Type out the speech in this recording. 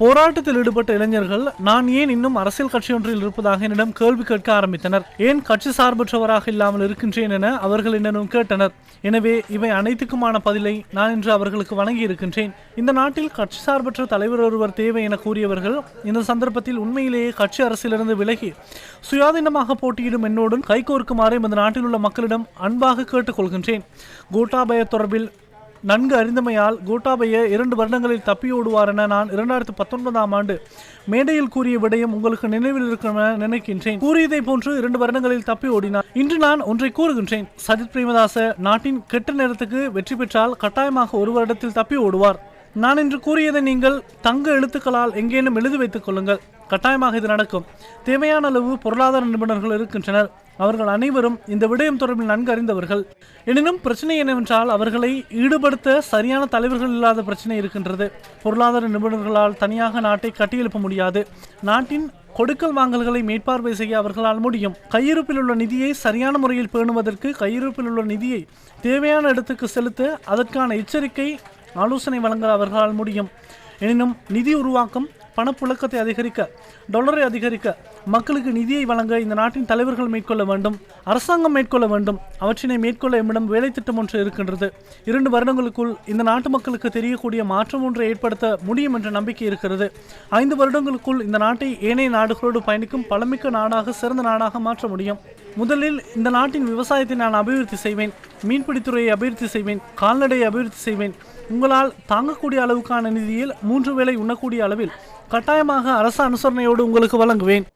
போராட்டத்தில் ஈடுபட்ட இளைஞர்கள் நான் ஏன் இன்னும் அரசியல் கட்சியொன்றில் இருப்பதாக என்னிடம் கேள்வி கேட்க ஆரம்பித்தனர். ஏன் கட்சி சார்பற்றவராக இல்லாமல் இருக்கின்றேன் என அவர்கள் என்னிடம் கேட்டனர். எனவே இவை அனைத்துக்குமான பதிலை நான் இன்று அவர்களுக்கு வழங்கி இருக்கின்றேன் இந்த நாட்டில் கட்சி சார்பற்ற தலைவர் ஒருவர் தேவை என கூறியவர்கள் இந்த சந்தர்ப்பத்தில் உண்மையிலேயே கட்சி அரசிலிருந்து விலகி சுயாதீனமாக போட்டியிடும் என்னோடும் கைகோர்க்குமாறு இந்த நாட்டில் உள்ள மக்களிடம் அன்பாக கேட்டுக்கொள்கின்றேன். கோட்டாபய தொடர்பில் நன்கு அறிந்தமையால் கோட்டாபய இரண்டு வருடங்களில் தப்பியோடுவார் என நான் இரண்டாயிரத்து பத்தொன்பதாம் ஆண்டு மேடையில் கூறிய விடயம் உங்களுக்கு நினைவில் இருக்கும் என நினைக்கின்றேன். கூறியதை போன்று இரண்டு வருடங்களில் தப்பி ஓடினார். இன்று நான் ஒன்றை கூறுகின்றேன். சஜித் பிரேமதாச நாட்டின் கெட்ட நேரத்துக்கு வெற்றி பெற்றால் கட்டாயமாக ஒரு வருடத்தில் தப்பி ஓடுவார். நான் இன்று கூறியதை நீங்கள் தங்க எழுத்துக்களால் எங்கேனும் எழுதி வைத்துக் கொள்ளுங்கள். கட்டாயமாக இது நடக்கும். தேவையான அளவு பொருளாதார நிபுணர்கள் இருக்கின்றனர். அவர்கள் அனைவரும் இந்த விடயம் தொடர்பில் நன்கு அறிந்தவர்கள். எனினும் பிரச்சனை என்னவென்றால் அவர்களை ஈடுபடுத்த சரியான தலைவர்கள் இல்லாத பிரச்சனை இருக்கின்றது. பொருளாதார நிபுணர்களால் தனியாக நாட்டை கட்டியெழுப்ப முடியாது. நாட்டின் கொடுக்கல் வாங்கல்களை மேற்பார்வை செய்ய அவர்களால் முடியும். கையிருப்பில் உள்ள நிதியை சரியான முறையில் பேணுவதற்கு கையிருப்பில் உள்ள நிதியை தேவையான இடத்துக்கு செலுத்த அதற்கான எச்சரிக்கை ஆலோசனை வழங்க அவர்களால் முடியும். எனினும் நிதி உருவாக்கம் பணப்புழக்கத்தை அதிகரிக்க டொலரை அதிகரிக்க மக்களுக்கு நிதியை வழங்க இந்த நாட்டின் தலைவர்கள் மேற்கொள்ள வேண்டும் அரசாங்கம் மேற்கொள்ள வேண்டும். அவற்றினை மேற்கொள்ள எம்மிடம் வேலை திட்டம் ஒன்று இருக்கின்றது. இரண்டு வருடங்களுக்குள் இந்த நாட்டு மக்களுக்கு தெரியக்கூடிய மாற்றம் ஒன்றை ஏற்படுத்த முடியும் என்ற நம்பிக்கை இருக்கிறது. ஐந்து வருடங்களுக்குள் இந்த நாட்டை ஏனைய நாடுகளோடு பயணிக்கும் பழமிக்க நாடாக சிறந்த நாடாக மாற்ற முடியும். முதலில் இந்த நாட்டின் விவசாயத்தை நான் அபிவிருத்தி செய்வேன் மீன்பிடித்துறையை அபிவிருத்தி செய்வேன் கால்நடையை அபிவிருத்தி செய்வேன் உங்களால் தாங்கக்கூடிய அளவுக்கான நிதியில் மூன்று வேளை உண்ணக்கூடிய அளவில் கட்டாயமாக அரசு அனுசரணையோடு உங்களுக்கு வழங்குவேன்.